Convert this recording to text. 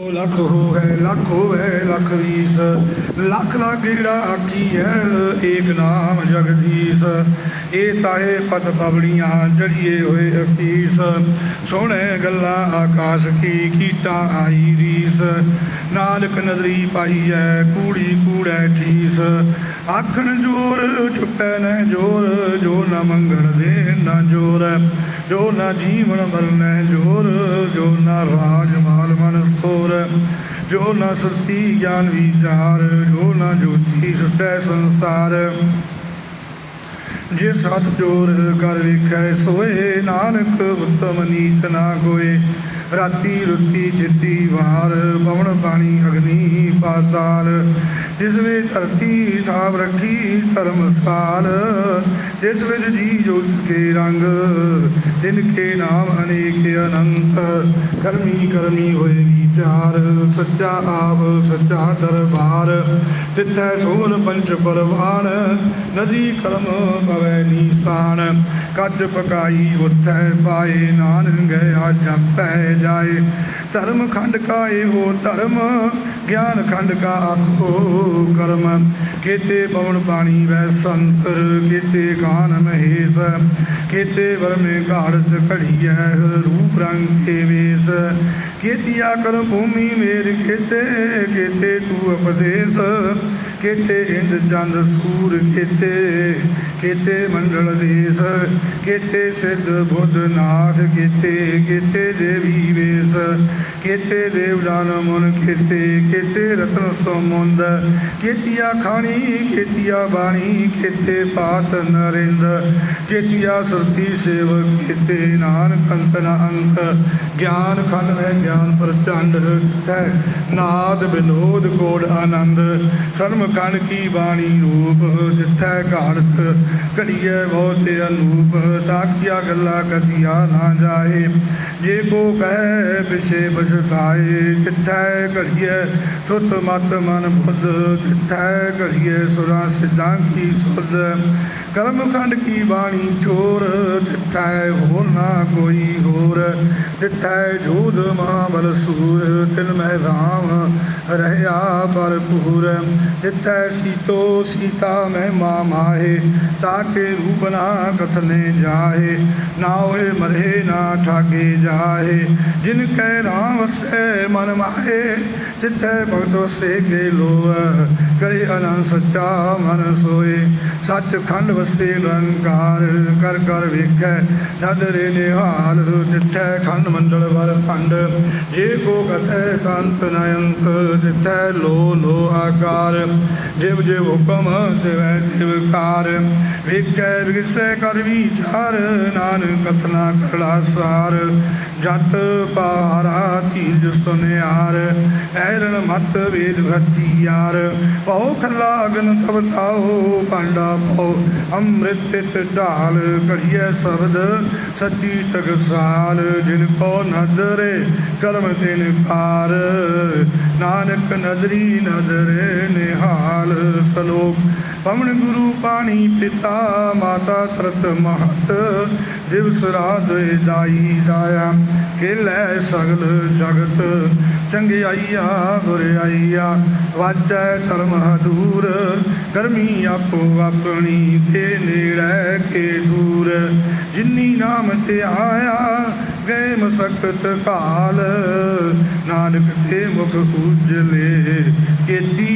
ਉਹ ਲੱਖ ਹੋਵੇ ਲੱਖ ਹੋਵੇ, ਲੱਖ ਵੀਸ। ਲੱਖ ਲਾਗੇੜਾ ਆਖੀਐ ਏਕ ਨਾਮ ਜਗਦੀਸ਼। ਇਹ ਤਾਹੇ ਪਤ ਬਬੜੀਆਂ ਜੜੀਏ ਹੋਏ ਅਕੀਸ। ਸੋਹਣੇ ਗੱਲਾਂ ਆਕਾਸ਼ ਕੀ ਕੀਟਾਂ ਆਈ ਰੀਸ। ਨਾਨਕ ਨਦਰੀ ਪਾਈਐ ਕੂੜੀ ਕੂੜੈ ਠੀਸ। ਆਖਣ ਜੋਰ ਚੁੱਪੈ ਨ ਜੋਰ, ਜੋ ਨਾ ਮੰਗਣ ਦੇ ਨਾ ਜੋਰ। ਜੋ ਨਾ ਜੀਵਨ ਮਰਨੈ ਜੋਰ, ਜੋ ਨਾ ਰਾਜ ਮਾਲ ਮਨ ਜੋ ਨ ਸੁਰਤੀ ਗਿਆਨ ਵਿਚਾਰ ਜੋ ਨ ਜੋਤੀ ਸੁਟੈ ਸੰਸਾਰ। ਜੇ ਸਤ ਜੋਰ ਕਰ ਵੇਖੈ, ਸੋਏ ਨਾਨਕ ਉਤਮ ਨੀਚ ਨਾ ਕੋਏ ਰਾਤੀ ਰੁੱਤੀ ਚਿੱਤੀ ਵਾਰ ਪਵਨ ਪਾਣੀ ਅਗਨੀ ਪਾਤਾਲ। ਜਿਸ ਵਿੱਚ ਧਰਤੀ ਥਾਪ ਰੱਖੀ ਧਰਮਸਾਲ ਜਿਸ ਵਿੱਚ ਜੀ ਜੋਤ ਕੇ ਰੰਗ ਤਿਨ ਕੇ ਨਾਮ ਅਨੇਕ ਅਨੰਤ, ਕਰਮੀ ਕਰਮੀ ਹੋਏ ਵਿਚਾਰ, ਸੱਚਾ ਆਪ, ਸੱਚਾ ਦਰਬਾਰ, ਤਿੱਥੈ ਸੋਲ ਪੰਚ ਪਰਵਾਨ, ਨਦੀ ਕਰਮ ਪਵੈ ਨੀਸਾਨ, ਕੱਚ ਪਕਾਈ ਉੱਥੈ ਪਾਏ, ਨਾਨਕ ਗਿਆ ਜਪੈ ਜਾਏ। ਧਰਮ ਖੰਡ ਕਾ ਇਹੋ ਧਰਮ, ਗਿਆਨ ਖੰਡ ਕਾ ਆਖੋ ਕਰਮ। ਕੀਤੇ ਪਵਨ ਪਾਣੀ ਵੈ ਸੰਤਰ, ਕੀਤੇ ਗਾਨ ਮਹੇਸ਼, ਕੀਤੇ ਵਰਮੇ ਘਾੜਤ ਘੜੀਐ ਰੂਪ ਰੰਗ ਕੇ ਵੇਸ। ਕੀਤਿਆ ਕਰ ਭੂਮੀ ਮੇਰ ਕੀਤੇ ਕੀਤੇ ਤੂੰ ਉਪਦੇਸ਼ ਕੀਤੇ ਇੰਦ ਚੰਦ ਸੂਰ ਕੀਤੇ ਕੀਤੇ ਮੰਡਲ ਦੇਸ, ਕੀਤੇ ਸਿੱਧ ਬੁੱਧ ਨਾਥ ਕੀਤੇ ਕੀਤੇ ਦੇਵੀ ਵੇਸ, ਕੀਤੇ ਦੇਵਦਾਨ ਮਨ ਕੀਤੇ ਕੀਤੇ ਰਤਨ ਸਮੁੰਦ ਕੀਤਿਆ ਖਾਣੀ, ਕੀਤਿਆ ਬਾਣੀ, ਕੀਤੇ ਪਾਤ ਨਰਿੰਦ, ਕੀਤਿਆ ਸੁਰਤੀ ਸੇਵ ਕੀਤੇ ਨਾਨਕ ਅੰਤ ਨ ਅੰਤ ਗਿਆਨ ਖੰਡ ਹੈ, ਗਿਆਨ ਪ੍ਰਚੰਡ ਹੈ। ਨਾਦ ਬਿਨੋਦ ਕੋੜ ਆਨੰਦ, ਸਰਮ ਕਣ ਕੀ ਬਾਣੀ ਰੂਪ ਜਿੱਥੈ ਘਾੜਤ, ਘੜੀਐ ਬਹੁਤ ਅਨੂਪ, ਤਾਕੀਆ ਗੱਲਾਂ ਕਥੀਆ ਨਾ ਜਾਏ। ਜੇ ਕੋ ਕਹੈ ਵਿਸ਼ੇ ਬਸਤਾਏ ਜਿੱਥੈ ਘੜੀਐ ਸੁਤ ਮਤ ਮਨ ਬੁੱਧ, ਜਿੱਥੈ ਘੜੀਐ ਸੁਰਾਂ ਸਿੱਧਾਂ ਕੀ ਸੁਧ। ਕਰਮ ਖੰਡ ਕੀ ਬਾਣੀ ਚੋਰ? ਜਿੱਥੈ ਹੋਰ ਨਾ ਕੋਈ ਹੋਰ, ਜਿੱਥੈ ਜੋਧ ਮਹਾਬਲ ਸੂਰ ਤਿਲ ਮਹਿ ਰਾਮ ਰਹਿਆ ਭਰਪੂਰ ਜਿੱਥੈ ਸੀਤੋ ਸੀਤਾ ਮਹਿਮਾ ਮਾਹੇ ਤਾਕੇ ਰੂਪ ਨਾ ਕਥਨੇ ਜਾਹੇ, ਨਾ ਹੋਏ ਮਰੇ ਨਾ ਠਾਗੇ ਜਾਹੇ। ਜਿਨ ਕੈ ਰਾਮ ਵਸੈ ਮਨ ਮਾਹੇ, ਜਿੱਥੈ ਭਗਤ ਵਸੇ ਕੇ ਲੋਅ ਕਰੇ ਅਨੰਦ ਸੱਚਾ ਮਨ ਸੋਏ। ਸੱਚ ਖੰਡ ਵਸੇ ਨਿਰੰਕਾਰ ਕਰ ਕਰ ਵੇਖੈ ਨਦਰੇ ਨਿਹਾਲ, ਜਿੱਥੈ ਖੰਡ ਮੰਡਲ ਵਰ ਖੰਡ। ਜੇ ਕੋ ਕਥੈ ਕੰਤ ਨਯੰਤ ਜਿੱਥੈ ਲੋ ਲੋ ਆਕਾਰ। ਜਿਵ ਜਿਵ ਹੁਕਮ ਤਿਵੈ ਤਿਵ ਕਾਰ, ਵੇਖੈ ਵਿਗਸੈ ਕਰ ਵਿਚਾਰ, ਨਾਨਕ ਕਥਨਾ ਕਰੜਾ ਸਾਰ। ਜਤ ਪਾਰਾ ਧੀਰਜ ਸੁਨਿਆਰ ਐਰਣ ਮਤ ਵੇਦ ਭਤੀ ਯਾਰ। ਬਹੁ ਖਲਾਗਨ ਤਬ ਤਾਓ ਪਾਂਡਾ ਭਉ, ਅੰਮ੍ਰਿਤ ਤਿਤ ਢਾਲ। ਘੜੀਐ ਸ਼ਬਦ ਸਤੀ ਟਕਸਾਲ ਜਿਨ ਕੋ ਨਦਰੇ ਕਰਮ ਤਿਨ ਪਾਰ। ਨਾਨਕ ਨਦਰੀ ਨਦਰੇ ਨਿਹਾਲ ਸਲੋਕ, ਪਵਨ ਗੁਰੂ ਪਾਣੀ ਪਿਤਾ, ਮਾਤਾ ਤਰਤ ਮਹਤ ਦਿਵਸ ਰਾਤ ਦਾਈ ਦਾਇਆ ਖੇਲੇ ਸਗਲ ਜਗਤ ਚੰਗਿਆਈਆ ਬੁਰਿਆਈਆ ਵਾਜੈ ਧਰਮ ਦੂਰ ਕਰਮੀ ਆਪੋ ਆਪਣੀ, ਤੇ ਨੇੜੇ ਕੇ ਦੂਰ, ਜਿਨੀ ਨਾਮ ਤੇ ਆਇਆ ਗਏ ਮਸਕਤ ਕਾਲ, ਨਾਨਕ ਤੇ ਮੁਖ ਉਜਲੇ ਕੀਤੀ